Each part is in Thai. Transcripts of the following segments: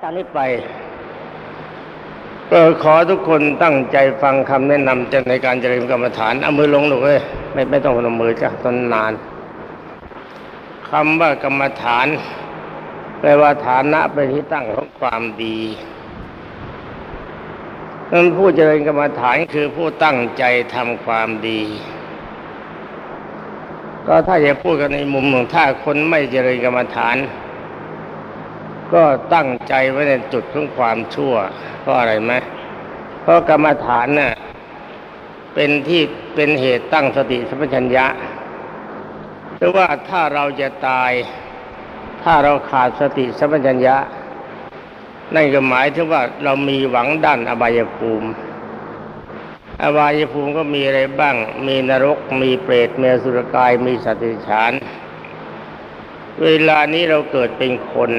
ตอนนี้ไปก็ขอทุกคนตั้งใจฟังคำแนะนำจะในการเจริญกรรมฐานเอามือลงหนูเอ้ยไม่ไม่ต้องพนมมือจ้ะตอนนานคำว่ากรรมฐานแปลว่าฐานะเป็นที่ตั้งของความดีนั้นผู้เจริญกรรมฐานคือผู้ตั้งใจทำความดี ก็ถ้าจะพูดกันในมุมหนึ่งถ้าคนไม่เจริญกรรมฐาน ก็ตั้งใจไว้ในจุดของความชั่ว เพราะอะไรไหมเพราะกรรมฐานน่ะเป็นที่เป็นเหตุตั้งสติสัมปชัญญะหรือว่าถ้าเราจะตาย ถ้าเราขาดสติสัมปชัญญะนั่นก็หมายถึงว่าเรามีหวังด้านอบายภูมิ อบายภูมิก็มีอะไรบ้าง มีนรก มีเปรตมีสุรกาย มีสัตว์ฉาน เวลานี้เราเกิดเป็นคน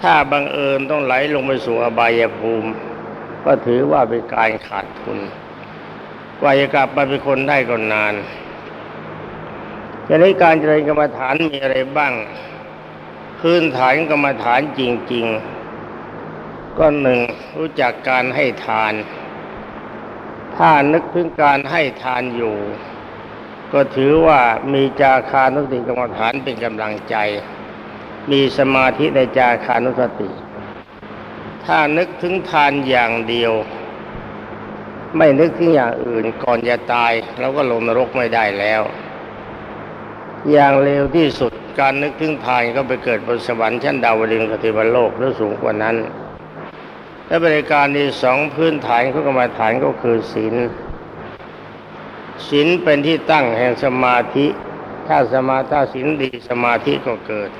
ถ้าบังเอิญต้องไหลลงไปสู่อบายภูมิ ก็ถือว่าเป็นการขาดทุนกว่าจะกลับมาเป็นคนได้ก็นานทีนี้การเจริญกรรมฐานมีอะไรบ้าง พื้นฐานกรรมฐานจริง ๆ ก็หนึ่งรู้จักการให้ทาน ถ้านึกถึงการให้ทานอยู่ ก็ถือว่ามีจาคานุสติกรรมฐานเป็นกำลังใจ มีสมาธิในจาคานุสติ ถ้านึกถึงทานอย่างเดียว ไม่นึกถึงอย่างอื่นก่อนจะตายเราก็ลงนรกไม่ได้แล้ว อย่างเร็วที่สุดการนึกถึงทานก็ไปเกิดบนสวรรค์ชั้นดาวดึงสกติวโลกหรือสูงกว่านั้น และบริการที่สองพื้นฐานของกรรมฐานก็คือศีลศีลเป็นที่ตั้งแห่งสมาธิ ถ้าสมาถ้าศีลดีสมาธิก็เกิด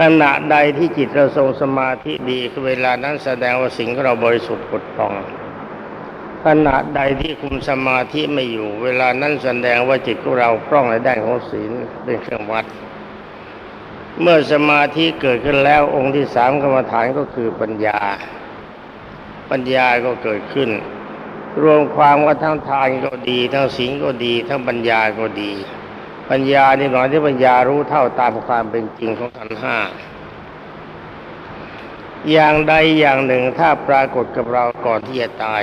ขณะใดที่จิตเราทรงสมาธิดีคือเวลานั้นแสดงว่าสิ่งของเราบริสุทธิ์ผุดผ่อง ขณะใดที่คุมสมาธิไม่อยู่ เวลานั้นแสดงว่าจิตของเราพร่องในด้านของศีลเป็นเครื่องวัด เมื่อสมาธิเกิดขึ้นแล้วองค์ที่สามกรรมฐานก็คือปัญญา ปัญญาก็เกิดขึ้น รวมความว่าทั้งทานก็ดี ทั้งศีลก็ดี ทั้งปัญญาก็ดี ปัญญานี่หมายถึงปัญญารู้เท่าตามความเป็นจริงของขันห้าอย่างใดอย่างหนึ่งถ้าปรากฏกับเราก่อนที่จะตาย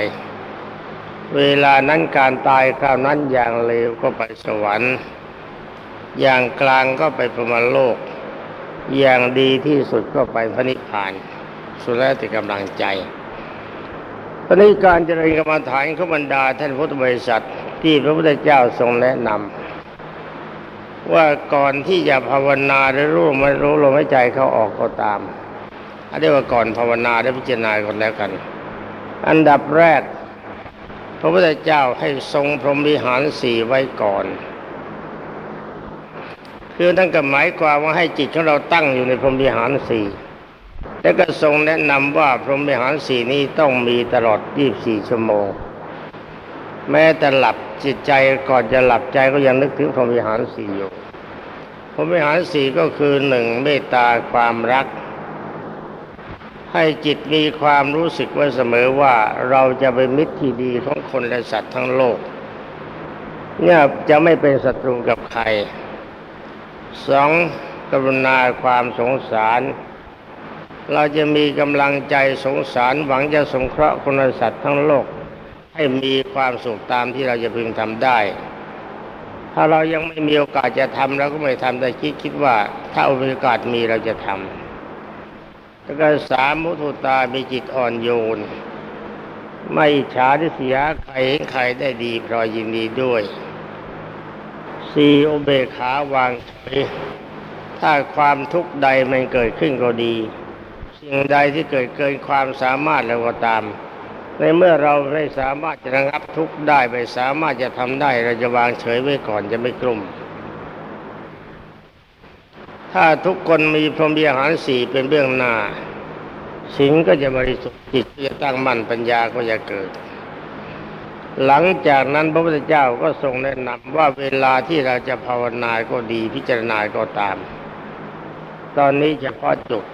เวลานั้นการตายคราวนั้นอย่างเลวก็ไปสวรรค์ อย่างกลางก็ไปพรหมโลก อย่างดีที่สุดก็ไปพระนิพพาน สุดแล้วแต่กำลังใจตอนนี้การเจริญกรรมฐานขบรรดาท่านพุทธบริษัทที่พระพุทธเจ้าทรงแนะนำ ว่าก่อนที่จะภาวนาหรือรู้ไม่รู้ลมหายใจเขาออกก็ตามอันนี้ว่าก่อนภาวนาได้พิจารณาก่อนแล้วกัน อันดับแรก พระพุทธเจ้าให้ทรงพรหมวิหารสี่ไว้ก่อน คือท่านก็หมายความว่าให้จิตของเราตั้งอยู่ในพรหมวิหารสี่แล้วก็ทรงแนะนำว่าพรหมวิหารสี่นี้ต้องมีตลอด 24 ชั่วโมง แม้แต่หลับจิตใจก่อนจะหลับใจก็ยังนึกถึงพรหมวิหารสี่อยู่พรหมวิหารสี่ก็คือหนึ่งเมตตาความรัก ให้จิตมีความรู้สึกไว้เสมอว่าเราจะเป็นมิตรที่ดีของคนและสัตว์ทั้งโลก เนี่ยจะไม่เป็นศัตรูกับใครสองกรุณาความสงสาร เราจะมีกำลังใจสงสารหวังจะสงเคราะห์คนและสัตว์ทั้งโลก ให้มีความสุขตามที่เราจะพึงทำได้ ถ้าเรายังไม่มีโอกาสจะทำเราก็ไม่ทำแต่คิดคิดว่า ถ้าโอกาสมีเราจะทำแล้วก็สามมุทุตามีจิตอ่อนโยน ไม่ฉาทิเสียใครเห็นใครได้ดีพลอยยินดีด้วยสี่อุเบกขาวางเฉยถ้าความทุกข์ใดมันเกิดขึ้นก็ดี สิ่งใดที่เกิดเกินความสามารถแล้วก็ตาม ในเมื่อเราไม่สามารถจะระงับทุกข์ได้ไม่สามารถจะทำได้เราจะวางเฉยไว้ก่อนจะไม่กลุ่ม ถ้าทุกคนมีพรหมวิหารสี่เป็นเบื้องหน้าสิ่งก็จะบริสุทธิ์จิตจะตั้งมั่นปัญญาก็จะเกิด หลังจากนั้นพระพุทธเจ้าก็ทรงแนะนำว่าเวลาที่เราจะภาวนาก็ดีพิจารณาก็ตาม ตอนนี้เฉพาะจุด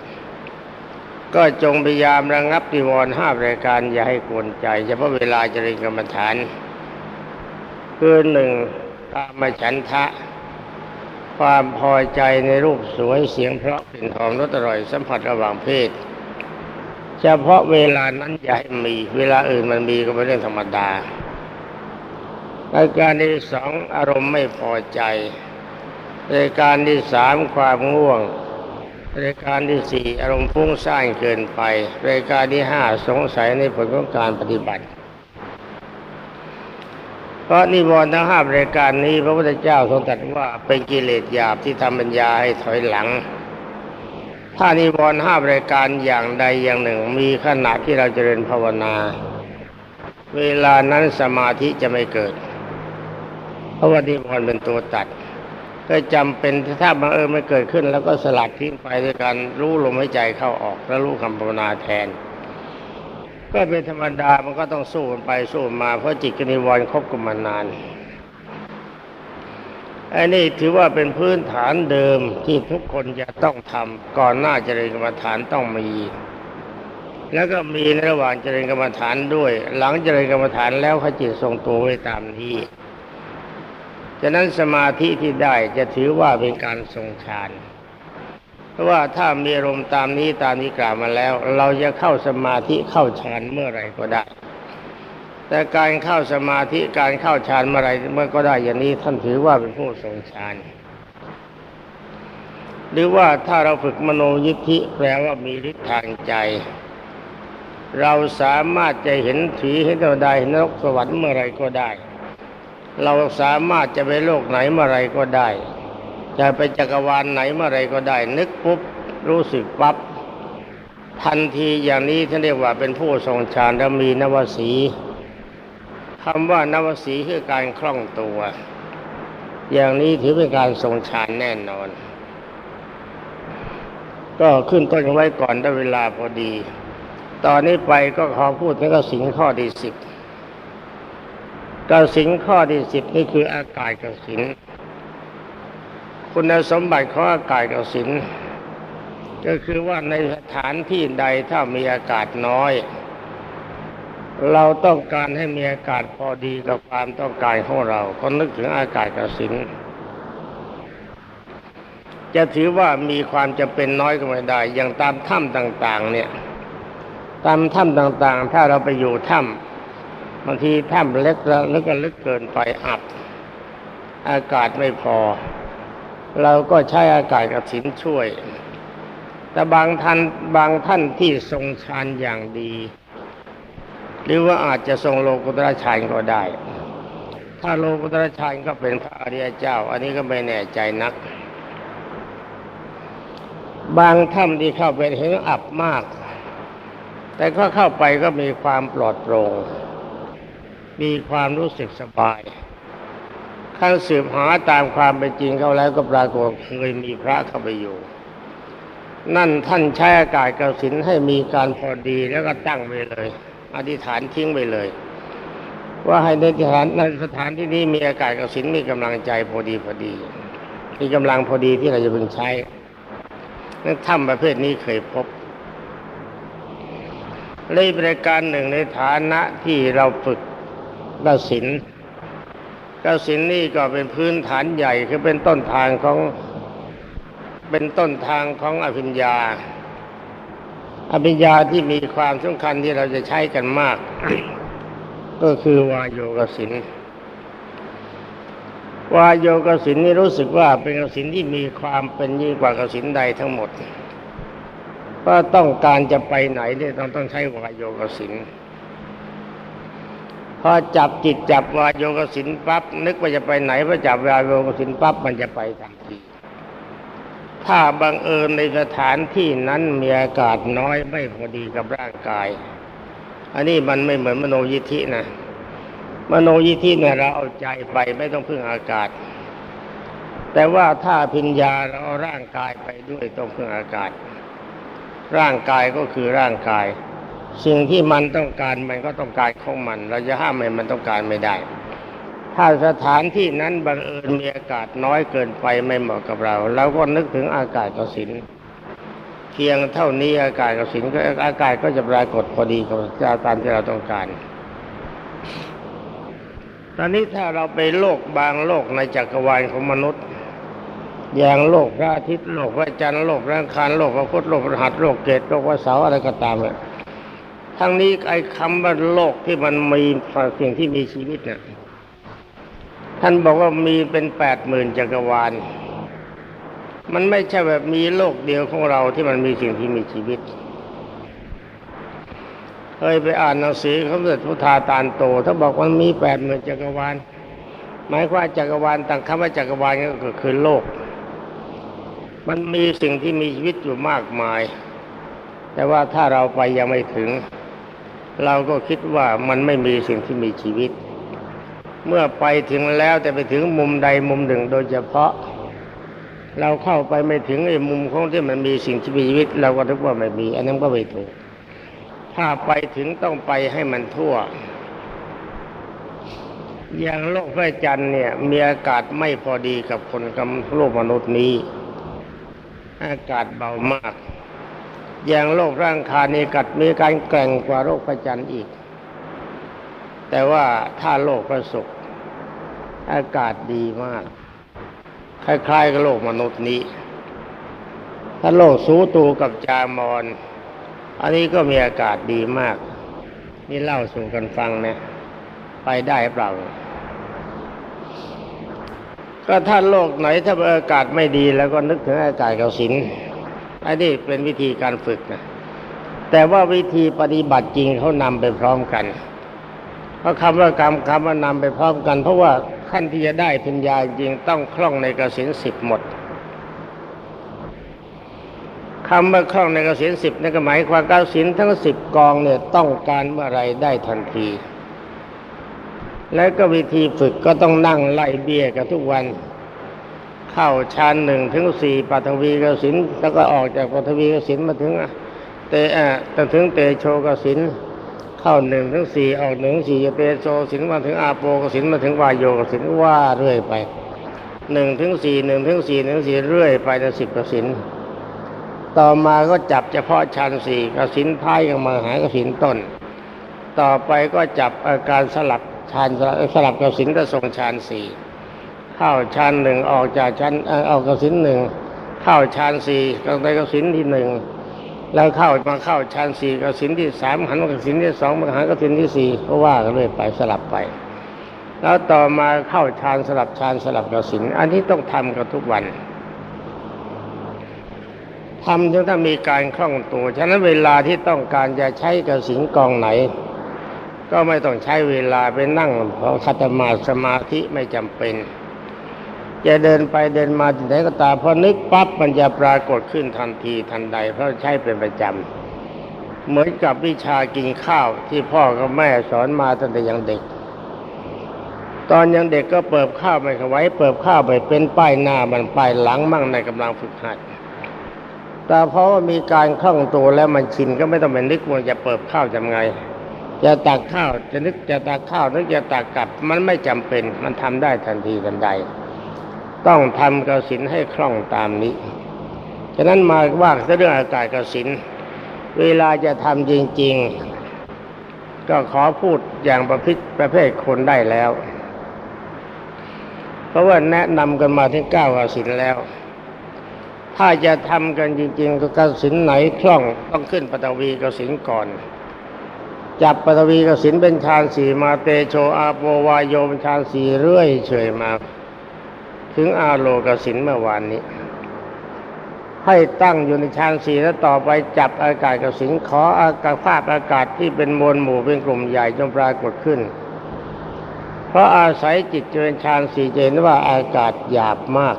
ก็จงพยายามระงับนิวรณ์ห้ารายการอย่าให้กวนใจ เฉพาะเวลาเจริญกรรมฐาน คือหนึ่งกามฉันทะ ความพอใจในรูปสวยเสียงเพราะกลิ่นหอมรสอร่อยสัมผัสระหว่างเพศ เฉพาะเวลานั้นอย่าให้มี เวลาอื่นมันมีก็เป็นเรื่องธรรมดาราการที่สองอารมณ์ไม่พอใจรายการที่สามความง่วง รายการที่สี่อารมณ์ฟุ้งซ่านเกินไป รายการที่ห้าสงสัยในผลของการปฏิบัติ เพราะนิวรณ์ทั้งห้ารายการนี้ พระพุทธเจ้าทรงตรัสว่าเป็นกิเลสหยาบที่ทำปัญญาให้ถอยหลัง ถ้านิวรณ์ห้ารายการอย่างใดอย่างหนึ่ง มีขณะที่เราเจริญภาวนา เวลานั้นสมาธิจะไม่เกิด เพราะว่านิวรณ์เป็นตัวตัด ก็จำเป็นถ้าบังเอิญไม่เกิดขึ้น แล้วก็สลัดทิ้งไปด้วยการรู้ลมหายใจเข้าออกแล้วรู้คำภาวนาแทน ก็เป็นธรรมดามันก็ต้องสู้กันไปสู้มาเพราะจิตกนิวรณ์คบกันมานานอันนี้ถือว่าเป็นพื้นฐานเดิมที่ทุกคนจะต้องทำก่อนหน้าเจริญกรรมฐานต้องมี แล้วก็มีในระหว่างเจริญกรรมฐานด้วย หลังเจริญกรรมฐานแล้วขจิตทรงตัวไว้ตามนี้ ฉะนั้นสมาธิที่ได้จะถือว่าเป็นการทรงฌานเพราะว่าถ้ามีอารมณ์ตามนี้ตามนี้กล่าวมาแล้ว เราจะเข้าสมาธิเข้าฌานเมื่อไรก็ได้ แต่การเข้าสมาธิการเข้าฌานเมื่อไรเมื่อก็ได้อย่างนี้ท่านถือว่าเป็นผู้ทรงฌานหรือว่าถ้าเราฝึกมโนยิทธิแปลว่ามีฤทธิ์ทางใจ เราสามารถจะเห็นผีเห็นเทวดาเห็นนรกสวรรค์เมื่อไรก็ได้ เราสามารถจะไปโลกไหนเมื่อไรก็ได้ จะไปจักรวาลไหนเมื่อไรก็ได้ นึกปุ๊บรู้สึกปั๊บทันทีอย่างนี้ท่านเรียกว่าเป็นผู้ทรงฌานและมีนวสีคำว่านวสีคือการคล่องตัว อย่างนี้ถือเป็นการทรงฌานแน่นอน ก็ขึ้นต้นไว้ก่อนได้เวลาพอดี ตอนนี้ไปก็ขอพูดถึงกสินข้อที่สิบ กสินข้อที่สิบนี่คืออากาศกสิน คุณสมบัติของอากาศกสิน ก็คือว่าในสถานที่ใดถ้ามีอากาศน้อย เราต้องการให้มีอากาศพอดีกับความต้องการของเรา ก็นึกถึงอากาศกสิน จะถือว่ามีความจะเป็นน้อยก็ไม่ได้ อย่างตามถ้ำต่าง ๆ เนี่ย ตามถ้ำต่างๆ ถ้าเราไปอยู่ถ้ำ บางทีถ้ำเล็กแล้วแล้วก็ลึกเกินไปอับ อากาศไม่พอ เราก็ใช้อากาศกับสินช่วย แต่บางท่านบางท่านที่ทรงฌานอย่างดี หรือว่าอาจจะทรงโลกุตระฌานก็ได้ ถ้าโลกุตระฌานก็เป็นพระอริยเจ้า อันนี้ก็ไม่แน่ใจนัก บางถ้ำที่เข้าไปเห็นอับมาก แต่ก็เข้าไปก็มีความปลอดโปร่ง มีความรู้สึกสบายขั้นสืบหาตามความเป็นจริงเขาแล้วก็ปรากฏเคยมีพระเข้าไปอยู่ นั่นท่านใช้อากาศกสินให้มีการพอดีแล้วก็ตั้งไว้เลย อธิษฐานทิ้งไปเลย ว่าให้ในสถานในสถานที่นี้มีอากาศกสินมีกำลังใจพอดีพอดี มีกำลังพอดีที่เราจะพึงใช้นั่นถ้ำประเภทนี้เคยพบเลยบริการหนึ่งในฐานะที่เราฝึก กสินกสินนี่ก็เป็นพื้นฐานใหญ่คือเป็นต้นทางของเป็นต้นทางของอภิญญา อภิญญาที่มีความสำคัญที่เราจะใช้กันมาก ก็คือวายโยกสินวายโยกสินนี่รู้สึกว่าเป็นกสินที่มีความเป็นยิ่งกว่ากสินใดทั้งหมดก็ต้องการจะไปไหนเนี่ยต้องต้องใช้วายโยกสิน พอจับจิตจับวายโยกสินปั๊บนึกว่าจะไปไหนพอจับวายโยกสินปั๊บมันจะไปทันทีถ้าบังเอิญในสถานที่นั้นมีอากาศน้อยไม่พอดีกับร่างกาย อันนี้มันไม่เหมือนมโนยิธินะมโนยิธิเนี่ยเราเอาใจไปไม่ต้องพึ่งอากาศ แต่ว่าถ้าพิญญาเราเอาร่างกายไปด้วยต้องพึ่งอากาศ ร่างกายก็คือร่างกาย สิ่งที่มันต้องการมันก็ต้องการของมัน เราจะห้ามให้มันต้องการไม่ได้ ถ้าสถานที่นั้นบังเอิญมีอากาศน้อยเกินไปไม่เหมาะกับเราเราก็นึกถึงอากาศกสินเพียงเท่านี้อากาศกสินก็อากาศก็จะปรากฏพอดีกับตามที่เราต้องการ ตอนนี้ถ้าเราไปโลกบางโลกในจักรวาลของมนุษย์อย่างโลกพระอาทิตย์โลกพระจันทร์โลกแรงคารโลกพระพุธโลกพระหัสโลกเกตโลกพระเสาร์อะไรก็ตามเลย ทั้งนี้ไอ้คำว่าโลกที่มันมีสิ่งที่มีชีวิตเนี่ยท่านบอกว่ามีเป็นแปดหมื่นจักรวาล มันไม่ใช่แบบมีโลกเดียวของเราที่มันมีสิ่งที่มีชีวิต เคยไปอ่านหนังสือเขาเกิดพุทธาตานโตถ้าบอกว่ามีแปดหมื่นจักรวาล หมายความจักรวาลต่างคำว่าจักรวาลก็คือโลก มันมีสิ่งที่มีชีวิตอยู่มากมาย แต่ว่าถ้าเราไปยังไม่ถึง เราก็คิดว่ามันไม่มีสิ่งที่มีชีวิต เมื่อไปถึงแล้วแต่ไปถึงมุมใดมุมหนึ่งโดยเฉพาะ เราเข้าไปไม่ถึงไอ้มุมของที่มันมีสิ่งที่มีชีวิต เราก็นึกว่าไม่มี อันนั้นก็ไม่ถูก ถ้าไปถึงต้องไปให้มันทั่ว อย่างโลกพระจันทร์เนี่ย มีอากาศไม่พอดีกับคนกับโลกมนุษย์นี้ อากาศเบามาก อย่างโลกร่างคานีกัดมีการแกร่งกว่าโลกพระจันอีก แต่ว่าถ้าโลกพระศุกร์อากาศดีมาก คล้ายๆกับโลกมนุษย์นี้ ถ้าโลกสูตูกับจามอน อันนี้ก็มีอากาศดีมาก นี่เล่าสู่กันฟังนะ ไปได้เปล่า ก็ถ้าโลกไหนถ้าอากาศไม่ดีแล้วก็นึกถึงอากาศเกสิน อันนี้เป็นวิธีการฝึกนะแต่ว่าวิธีปฏิบัติจริงเขานำไปพร้อมกันเพราะคำว่ากรรมคำว่านำไปพร้อมกัน เพราะว่าขั้นที่จะได้ปัญญาจริงต้องคล่องในกสินสิบหมดคำว่าคล่องในกสินสิบนั่นก็หมายความกสินทั้งสิบกองเนี่ยต้องการเมื่อไรได้ทันที แล้วก็วิธีฝึกก็ต้องนั่งไล่เบี้ยกันทุกวัน เข้าชั้นหนึ่งถึงสี่ปัทวีกสินแล้วก็ออกจากปัทวีกสินมาถึงเตอะแต่ถึงเตโชกสินเข้าหนึ่งถึงสี่ออกหนึ่งสี่เตโชสินมาถึงอาโปกสินมาถึงวายโยกสินว่าเรื่อยไปหนึ่งถึงสี่หนึ่งถึงสี่หนึ่งสี่เรื่อยไปจนสิบกสินต่อมาก็จับเฉพาะชั้นสี่กสินท้ายกันมาหากสินต้น ต่อไปก็จับอาการสลับชานสลับกสินก็ทรงชานสี่ เข้าชานหนึ่งออกจากชานออกกสินหนึ่งเข้าชานสี่ก็ไปกสินที่หนึ่งแล้วเข้ามาเข้าชานสี่กสินที่สามหันมากสินที่สองมาหากสินที่สี่ก็ว่ากันเรื่อยไปสลับไป แล้วต่อมาเข้าชานสลับชานสลับกสินอันนี้ต้องทำกันทุกวันทำจนถ้ามีการคล่องตัว ฉะนั้นเวลาที่ต้องการจะใช้กสินกองไหน ก็ไม่ต้องใช้เวลาไปนั่งเพราะคัตมาสมาธิไม่จำเป็น จะเดินไปเดินมาที่ไหนก็ตามพอนึกปั๊บมันจะปรากฏขึ้นทันทีทันใด เพราะใช้เป็นประจำเหมือนกับวิชากินข้าวที่พ่อกับแม่สอนมาตั้งแต่ยังเด็ก ตอนยังเด็กก็เปิบข้าวไม่ขไว้เปิบข้าวไปเป็นป้ายหน้ามันป้ายหลังมั่งในกำลังฝึกหัดแต่เพราะว่ามีการคล่องตัวแล้วมันชินก็ไม่ต้องไปนึกว่าจะเปิบข้าวทำไง จะตักข้าวจะนึกจะตักข้าวนึกจะตักกลับ มันไม่จำเป็นมันทำได้ทันทีทันใด ต้องทำกสินให้คล่องตามนี้ ฉะนั้นมาว่าเรื่องอากาศกสิน เวลาจะทำจริง ๆ ก็ขอพูดอย่างประพิษประเภทคนได้แล้ว เพราะว่าแนะนำกันมาถึงเก้ากสินแล้ว ถ้าจะทำกันจริง ๆ ก็กสินไหนคล่องต้องขึ้นปฐวีกสินก่อนจับปฐวีกสินเป็นฌานสี่มาเตโชอาโปวายโยเป็นฌานสี่เรื่อยเฉยมา ถึงอาโลกสินเมื่อวานนี้ ให้ตั้งอยู่ในฌานสี่แล้วต่อไปจับอากาศกสินขออากาศภาพอากาศที่เป็นมวลหมู่เป็นกลุ่มใหญ่จงปรากฏขึ้น เพราะอาศัยจิตเจริญฌานสี่เจนว่าอากาศหยาบมาก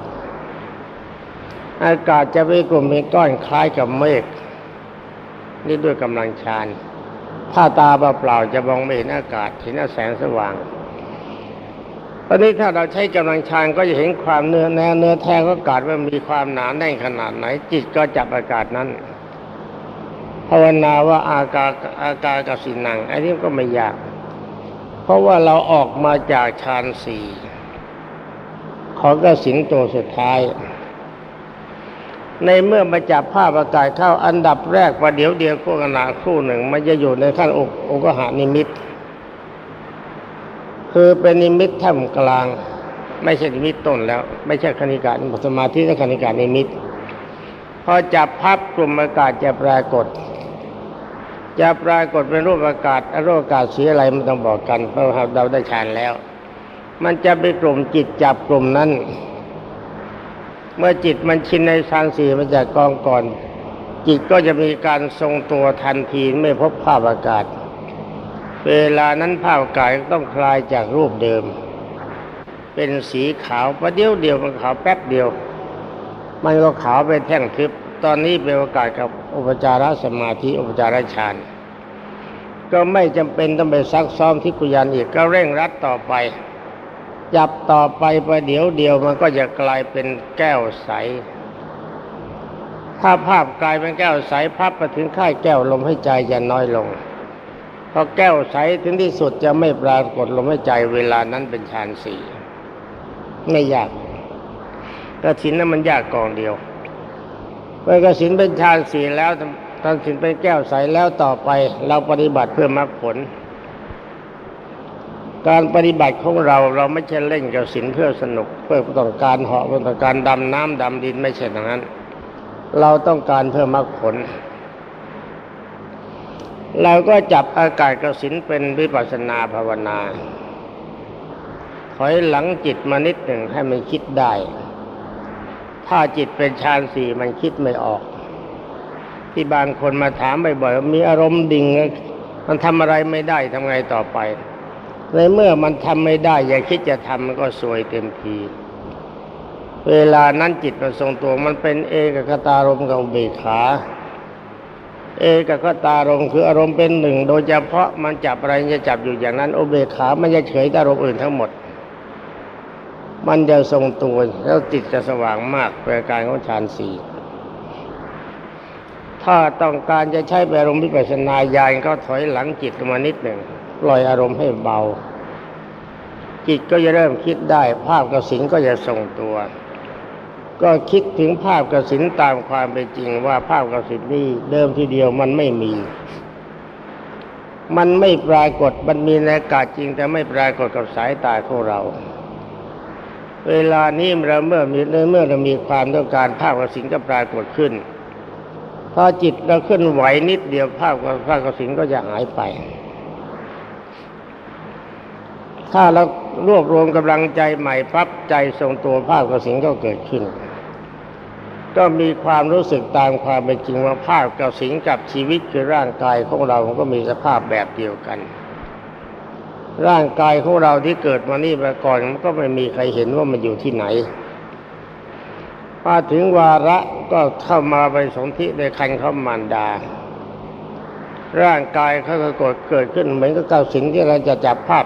อากาศจะเป็นกลุ่มเป็นก้อนคล้ายกับเมฆนี่ด้วยกำลังฌานถ้าตาเปล่าจะมองไม่เห็นอากาศเห็นแสงสว่าง ตอนนี้ถ้าเราใช้กำลังฌานก็จะเห็นความเนื้อแน่เนื้อแท้ก็อากาศว่ามีความหนาแน่นขนาดไหน จิตก็จับอากาศนั้นภาวนาว่าอากาศอากาศกับสินังอันนี้ก็ไม่ยาก เพราะว่าเราออกมาจากฌานสี่ของกสินตัวสุดท้าย ในเมื่อมาจับภาพอากาศเข้าอันดับแรกว่าเดี๋ยวเดียวคู่ขณะคู่หนึ่ง มันจะอยู่ในขั้นอกอกหานิมิต คือเป็นนิมิตท่ามกลาง ไม่ใช่นิมิตต้นแล้ว ไม่ใช่คณิกาสมาธิและคณิกานิมิตพอจับพับกลุ่มอากาศจะปรากฏ จะปรากฏเป็นรูปอากาศรูปอากาศสีอะไรมันต้องบอกกันเพราะเราได้ฌานแล้ว มันจะเป็นกลุ่มจิตจับกลุ่มนั้น เมื่อจิตมันชินในฌานสี่มันจะกองก่อน จิตก็จะมีการทรงตัวทันทีไม่พบภาพอากาศ เวลานั้นภาพกาศต้องคลายจากรูปเดิม เป็นสีขาวประเดี๋ยวเดียวมันขาวแป๊บเดียว มันก็ขาวเป็นแท่งทึบ ตอนนี้เป็นโอกาสกับอุปจารสมาธิอุปจารฌานก็ไม่จำเป็นต้องไปซักซ้อมที่กุยานอีกก็เร่งรัดต่อไป จับต่อไปประเดี๋ยวเดียวมันก็จะกลายเป็นแก้วใส ถ้าภาพกลายเป็นแก้วใสพับไปถึงค่ายแก้วลมให้ใจจะน้อยลง พอแก้วใสถึงที่สุดจะไม่ปรากฏลมให้ใจเวลานั้นเป็นฌานสี่ไม่ยากกระสินนั้นมันยากกองเดียวเมื่อกสินเป็นฌานสี่แล้วตอนสินเป็นแก้วใสแล้วต่อไป เราปฏิบัติเพื่อมรรคผล การปฏิบัติของเราเราไม่ใช่เล่นกับสินเพื่อสนุก เพื่อต้องการเหาะต้องการดำน้ำดำดินไม่ใช่อย่างนั้น เราต้องการเพื่อมรรคผล เราก็จับอากาศกสินเป็นวิปัสนาภาวนา ถอยหลังจิตมานิดหนึ่งให้มันคิดได้ ถ้าจิตเป็นฌานสี่มันคิดไม่ออก ที่บางคนมาถามบ่อยๆว่ามีอารมณ์ดิ่ง มันทำอะไรไม่ได้ทำไงต่อไปในเมื่อมันทำไม่ได้ อย่าคิดจะทำมันก็สวยเต็มทีเวลานั้นจิตมันทรงตัวมันเป็นเอกคตารมกับเบขา เอกคตารมคืออารมณ์เป็นหนึ่ง โดยเฉพาะมันจับอะไรจะจับอยู่อย่างนั้นอุเบกขามันจะเฉยอารมณ์อื่นทั้งหมด มันจะทรงตัวแล้วจิตจะสว่างมากเป็นการของฌานสี่ถ้าต้องการจะใช้อารมณ์วิปัสสนาญาณก็ถอยหลังจิตมานิดหนึ่งปล่อยอารมณ์ให้เบา จิตก็จะเริ่มคิดได้ ภาพกับสินก็จะทรงตัว ก็คิดถึงภาพกสินตามความเป็นจริงว่าภาพกสินนี้เดิมทีเดียวมันไม่มี มันไม่ปรากฏมันมีในอากาศจริง แต่ไม่ปรากฏกับสายตาของเรา เวลานี้เราเมื่อมีเมื่อเรามีความต้องการภาพกสินก็ปรากฏขึ้นพอจิตเราขึ้นไหวนิดเดียวภาพภาพกสินก็จะหายไป ถ้าเรารวบรวมกำลังใจใหม่ปั๊บใจทรงตัวภาพกสินก็เกิดขึ้น ก็มีความรู้สึกตามความเป็นจริงว่าภาพกสินกับชีวิตคือร่างกายของเราก็มีสภาพแบบเดียวกัน ร่างกายของเราที่เกิดมานี่มาก่อนมันก็ไม่มีใครเห็นว่ามันอยู่ที่ไหนพอถึงวาระก็เข้ามาไปสนธิในคันเขามารดา ร่างกายเขาก็เกิดเกิดขึ้นเหมือนกับเก้าสิงที่เราจะจับภาพ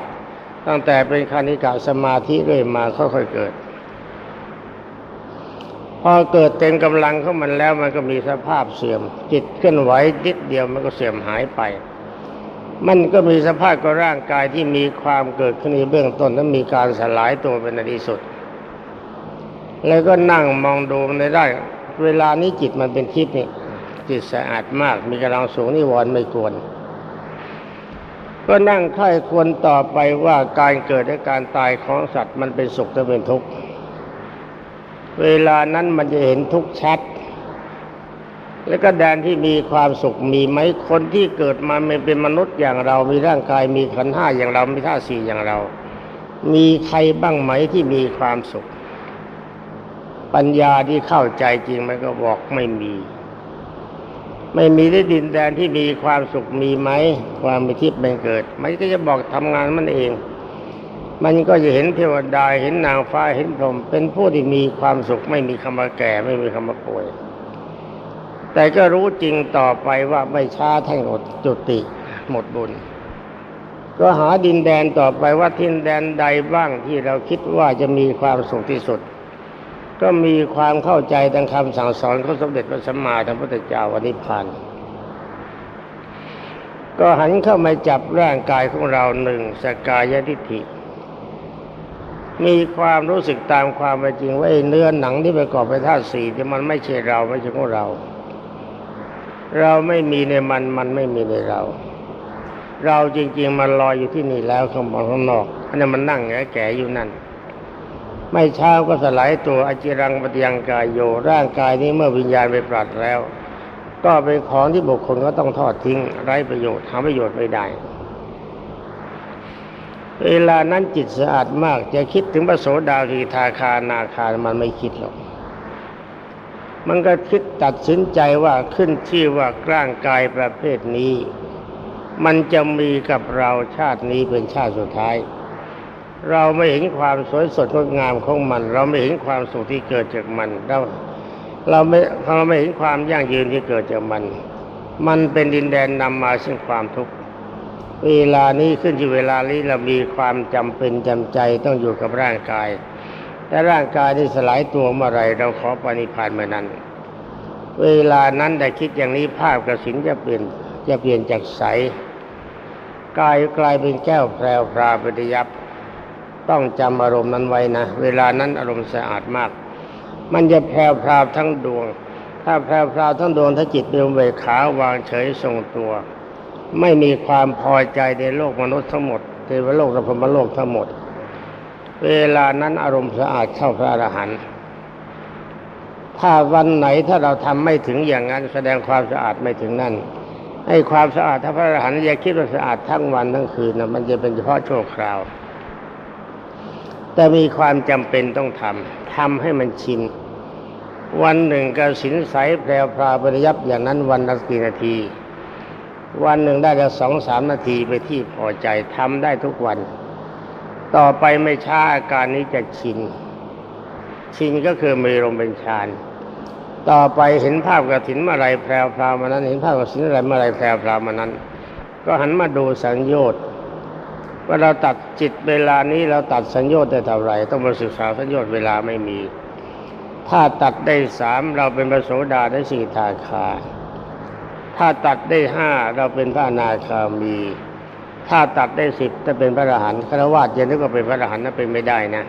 ตั้งแต่เป็นคานิกาสมาธิเรื่อยมาค่อยๆเกิด พอเกิดเต็มกำลังของมันแล้วมันก็มีสภาพเสื่อม จิตเคลื่อนไหวนิดเดียวมันก็เสื่อมหายไป มันก็มีสภาพกับร่างกายที่มีความเกิดขึ้นในเบื้องต้นและมีการสลายตัวเป็นในที่สุด แล้วก็นั่งมองดูในได้ เวลานี้จิตมันเป็นทิพย์นี่จิตสะอาดมาก มีกำลังสูงนิวรณ์ไม่กวนก็นั่งไข้ควรต่อไปว่าการเกิดและการตายของสัตว์มันเป็นสุขหรือเป็นทุกข์ เวลานั้นมันจะเห็นทุกชัด แล้วก็แดนที่มีความสุขมีไหมคนที่เกิดมาเป็นมนุษย์อย่างเรา มีร่างกายมีขันห้าอย่างเรา มีท่าสี่อย่างเรา มีใครบ้างไหมที่มีความสุข ปัญญาที่เข้าใจจริงมันก็บอกไม่มี ไม่มีได้ดินแดนที่มีความสุขมีไหมความเป็นทิพย์เป็นเกิด มันก็จะบอกทำงานมันเอง มันก็จะเห็นเทวดาเห็นนางฟ้าเห็นพรหมเป็นผู้ที่มีความสุขไม่มีคำว่าแก่ไม่มีคำว่าป่วย แต่ก็รู้จริงต่อไปว่าไม่ช้าท่านหมดจุติหมดบุญ ก็หาดินแดนต่อไปว่าทินแดนใดบ้างที่เราคิดว่าจะมีความสุขที่สุด ก็มีความเข้าใจทางคำสั่งสอนของสมเด็จพระสัมมาสัมพุทธเจ้าวันนิพพานก็หันเข้ามาจับร่างกายของเราหนึ่งสกายทิฏฐิ มีความรู้สึกตามความเป็นจริงว่าเนื้อหนังที่ประกอบไปธาตุสี่ที่มันไม่ใช่เราไม่ใช่ของเรา เราไม่มีในมันมันไม่มีในเรา เราจริง ๆ มันลอยอยู่ที่นี่แล้วข้างบนข้างนอกอันนั้มันนั่งแก่อยู่นั่น ไม่เช้าก็สลายตัวอจิรังปฏิยังกายโยร่างกายนี้เมื่อวิญญาณไปปรัดแล้ว ก็เป็นของที่บุคคลก็ต้องทอดทิ้งไร้ประโยชน์หาประโยชน์ไม่ได้ เวลานั้นจิตสะอาดมาก จะคิดถึงพระโสดาคีทาคานาคามันไม่คิดหรอก มันก็คิดตัดสินใจว่าขึ้นชื่อว่าร่างกายประเภทนี้ มันจะมีกับเราชาตินี้เป็นชาติสุดท้าย เราไม่เห็นความสวยสดงดงามของมัน เราไม่เห็นความสุขที่เกิดจากมันเราเราไม่เราไม่เห็นความยั่งยืนที่เกิดจากมัน มันเป็นดินแดนนำมาซึ่งความทุกข์ เวลานี้ขึ้นที่เวลานี้เรามีความจำเป็นจำใจต้องอยู่กับร่างกาย แต่ร่างกายที่สลายตัวเมื่อไรเราขอปณิพานเมื่อนั้น เวลานั้นได้คิดอย่างนี้ภาพกระสินจะเปลี่ยนจะเปลี่ยนจากใสกายกลายเป็นแก้วแพรวพราปฏิยับต้องจำอารมณ์นั้นไว้นะ เวลานั้นอารมณ์สะอาดมาก มันจะแพรวพราวทั้งดวง ถ้าแพรวพราวทั้งดวงถ้าจิตเป็นเวขาวางเฉยทรงตัว ไม่มีความพอใจในโลกมนุษย์ทั้งหมดเทวโลกและพรมโลกทั้งหมด เวลานั้นอารมณ์สะอาดเข้าพระอรหันต์ถ้าวันไหนถ้าเราทำไม่ถึงอย่างนั้น แสดงความสะอาดไม่ถึงนั่นให้ความสะอาดถ้าพระอรหันต์อย่าคิดว่าสะอาดทั้งวันทั้งคืนนะมันจะเป็นเฉพาะชั่วคราว แต่มีความจำเป็นต้องทำทำให้มันชิน วันหนึ่งกสินใสแพรวพราปริยับอย่างนั้นวันละกี่นาที วันหนึ่งได้ละสองสามนาทีไปที่พอใจทำได้ทุกวัน ต่อไปไม่ช้าอาการนี้จะชิน ชินก็คือมีลมเป็นฌานต่อไปเห็นภาพกระถินเมื่อไรแพรวพราวมานั้น เห็นภาพกระถินอะไรเมื่อไรแพรวพราวมานั้น ก็หันมาดูสังโยชน์ว่าเราตัดจิตเวลานี้เราตัดสัญญาได้เท่าไหร่ต้องมาศึกษาสัญญาเวลาไม่มี ถ้าตัดได้สามเราเป็นพระโสดาได้สี่ทาคา ถ้าตัดได้ห้าเราเป็นพระนาคามี ถ้าตัดได้สิบจะเป็นพระอรหันต์คารวะจะนึกว่าเป็นพระอรหันต์นั้นเป็นไม่ได้นะ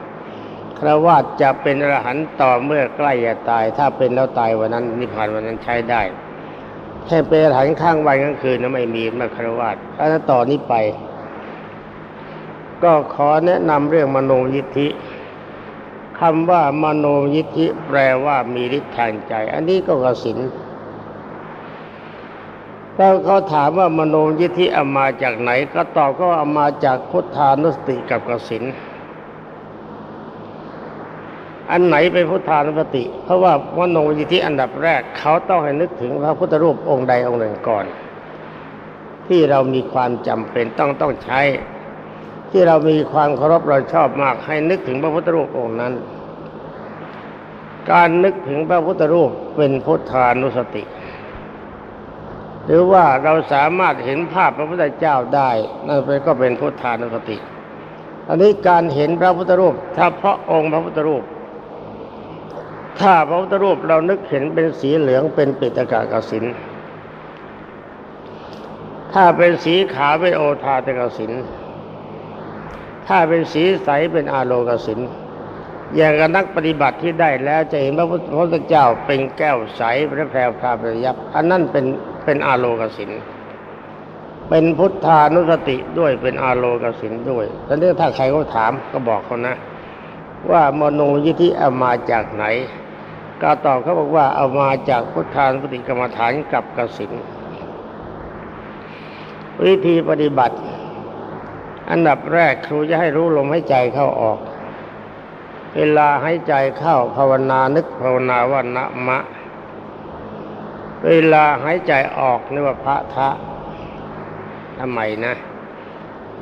คารวะจะเป็นอรหันต์ต่อเมื่อใกล้จะตาย ถ้าเป็นแล้วตายวันนั้นนิพพานวันนั้นใช้ได้แค่เป็นอรหันต์ข้างวันกลางคืนนั้นไม่มีมาคารวาะฉะนั้นต่อนนี้ไป ก็ขอแนะนำเรื่องมโนยิทธิคำว่ามโนยิทธิแปลว่ามีฤทธิ์ทางใจ อันนี้ก็กสิน ถ้าเขาถามว่ามโนยิทธิเอามาจากไหน ก็ตอบก็เอามาจากพุทธานุสติกับกสินอันไหนเป็นพุทธานุสติ เพราะว่ามโนยิทธิอันดับแรก เขาต้องให้นึกถึงพระพุทธรูปองค์ใดองค์หนึ่งก่อน ที่เรามีความจำเป็นต้องต้องใช้ ที่เรามีความเคารพเราชอบมาก ให้นึกถึงพระพุทธรูปองค์นั้น การนึกถึงพระพุทธรูปเป็นพุทธานุสติ หรือว่าเราสามารถเห็นภาพพระพุทธเจ้าได้นั่นเป็นก็เป็นพุทธานุสติ อันนี้การเห็นพระพุทธรูปถ้าพราะองค์พระพุทธรูป ถ้าพระพุทธรูปเรานึกเห็นเป็นสีเหลืองเป็นปิตกากสินถ้าเป็นสีขาวเป็นโอทาตกสินถ้าเป็นสีใสเป็นอาโลกสินอย่างกับนักปฏิบัติที่ได้แล้วจะเห็นพระพุทธเจ้าเป็นแก้วใสพระแพรวพราปรยับ อันนั้นเป็น เป็นอาโลกสินเป็นพุทธานุสติด้วยเป็นอาโลกสินด้วยตอนนี้ถ้าใครเขาถามก็บอกเขานะ ว่ามโนยิธิเอามาจากไหน ก็ตอบเขาบอกว่าเอามาจากพุทธานุสติกรรมฐานกับกสินวิธีปฏิบัติ อันดับแรกครูจะให้รู้ลมหายใจเข้าออก เวลาหายใจเข้าภาวนานึกภาวนาว่านะมะ เวลาหายใจออกนึกว่าพระทะทำไมนะ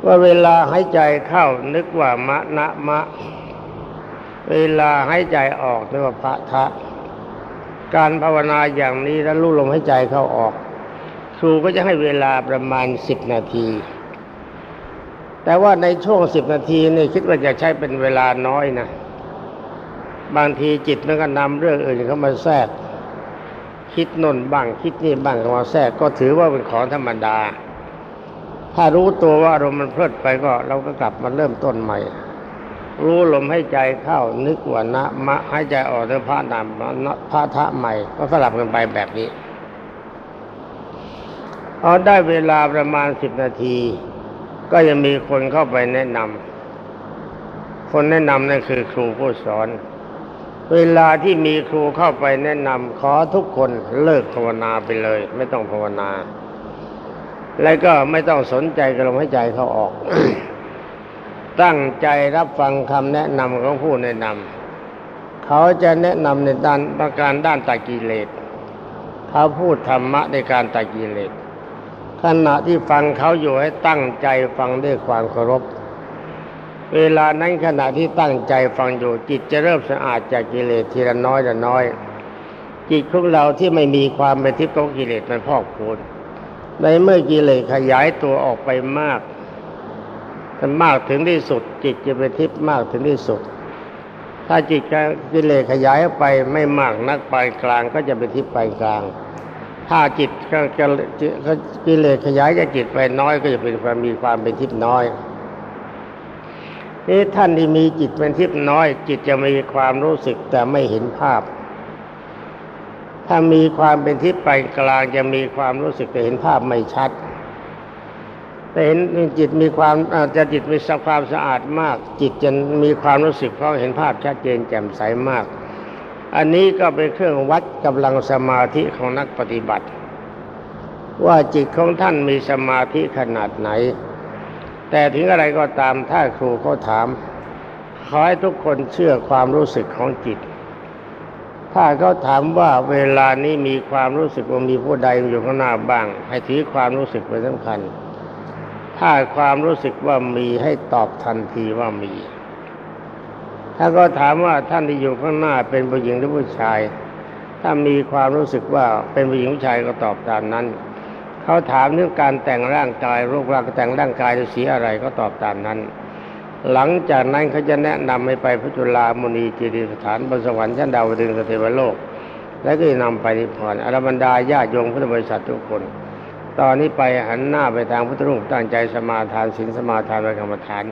ว่าเวลาหายใจเข้านึกว่ามะนะมะ เวลาหายใจออกนึกว่าพระทะ การภาวนาอย่างนี้แล้วรู้ลมหายใจเข้าออก ครูก็จะให้เวลาประมาณสิบนาที แต่ว่าในช่วงสิบนาทีนี่คิดว่าจะใช้เป็นเวลาน้อยนะบางทีจิตมันก็นำเรื่องอื่นเข้ามาแทรก คิดนนบ้าง คิดนี่บ้างเข้ามาแทรกก็ถือว่าเป็นของธรรมดา ถ้ารู้ตัวว่าอารมมันเพลิดไปก็ เราก็กลับมาเริ่มต้นใหม่ รู้ลมให้ใจเข้านึกว่านะมะให้ใจออกด้วยพระนามพระทะใหม่ ก็สลับกันไปแบบนี้พอาได้เวลาประมาณสิบนาที ก็ยังมีคนเข้าไปแนะนำคนแนะนำนั่นคือครูผู้สอน เวลาที่มีครูเข้าไปแนะนำขอทุกคนเลิกภาวนาไปเลย ไม่ต้องภาวนา และก็ไม่ต้องสนใจกับลมหายใจเขาออก ตั้งใจรับฟังคำแนะนำของผู้แนะนำเขาจะแนะนำในด้านประการด้านตัดกิเลสเขาพูดธรรมะในการตัดกิเลสขณะที่ฟังเขาอยู่ให้ตั้งใจฟังด้วยความเคารพ เวลานั้นขณะที่ตั้งใจฟังอยู่จิตจะเริ่มสะอาดจากกิเลสทีละน้อยละน้อย จิตของเราที่ไม่มีความเป็นทิพย์ของกิเลสมันพอกพูนในเมื่อกิเลสขยายตัวออกไปมากมันมากถึงที่สุด จิตจะเป็นทิพย์มากถึงที่สุด ถ้าจิตกิเลสขยายออกไปไม่มากนักปานกลางก็จะเป็นทิพย์ปานกลาง ถ้าจิตก็กิเลสขยายจากจิตไปน้อยก็จะเป็นความมีความเป็นทิพย์น้อย นี่ท่านที่มีจิตเป็นทิพย์น้อย จิตจะมีความรู้สึกแต่ไม่เห็นภาพ ถ้ามีความเป็นทิพย์ปานกลางจะมีความรู้สึกแต่เห็นภาพไม่ชัด แต่เห็นจิตมีความอาจจะจิตมีความสะอาดมาก จิตจะมีความรู้สึกเพราะเห็นภาพชัดเจนแจ่มใสมาก อันนี้ก็เป็นเครื่องวัดกำลังสมาธิของนักปฏิบัติ ว่าจิตของท่านมีสมาธิขนาดไหน แต่ถึงอะไรก็ตามถ้าครูเขาถาม ขอให้ทุกคนเชื่อความรู้สึกของจิต ถ้าเขาถามว่าเวลานี้มีความรู้สึกว่ามีผู้ใดอยู่ข้างหน้าบ้าง ให้ถือความรู้สึกเป็นสำคัญ ถ้าความรู้สึกว่ามีให้ตอบทันทีว่ามี ถ้าก็ถามว่าท่านที่อยู่ข้างหน้าเป็นผู้หญิงหรือผู้ชาย ถ้ามีความรู้สึกว่าเป็นผู้หญิงผู้ชายก็ตอบตามนั้น เขาถามเรื่องการแต่งร่างกายรูปร่างแต่งร่างกายจะสีอะไรก็ตอบตามนั้น หลังจากนั้นเขาจะแนะนำให้ไปพระจุลามณีจีดีสถานบนสวรรค์ชั้นดาวดึงสเทวโลก และก็จะนำไปนิพพานอรบรรดาญาติโยมพุทธบริษัททุกคน ตอนนี้ไปหันหน้าไปทางพุทธรูปตั้งใจสมาทานศีลสมาทานไว้กรรมฐาน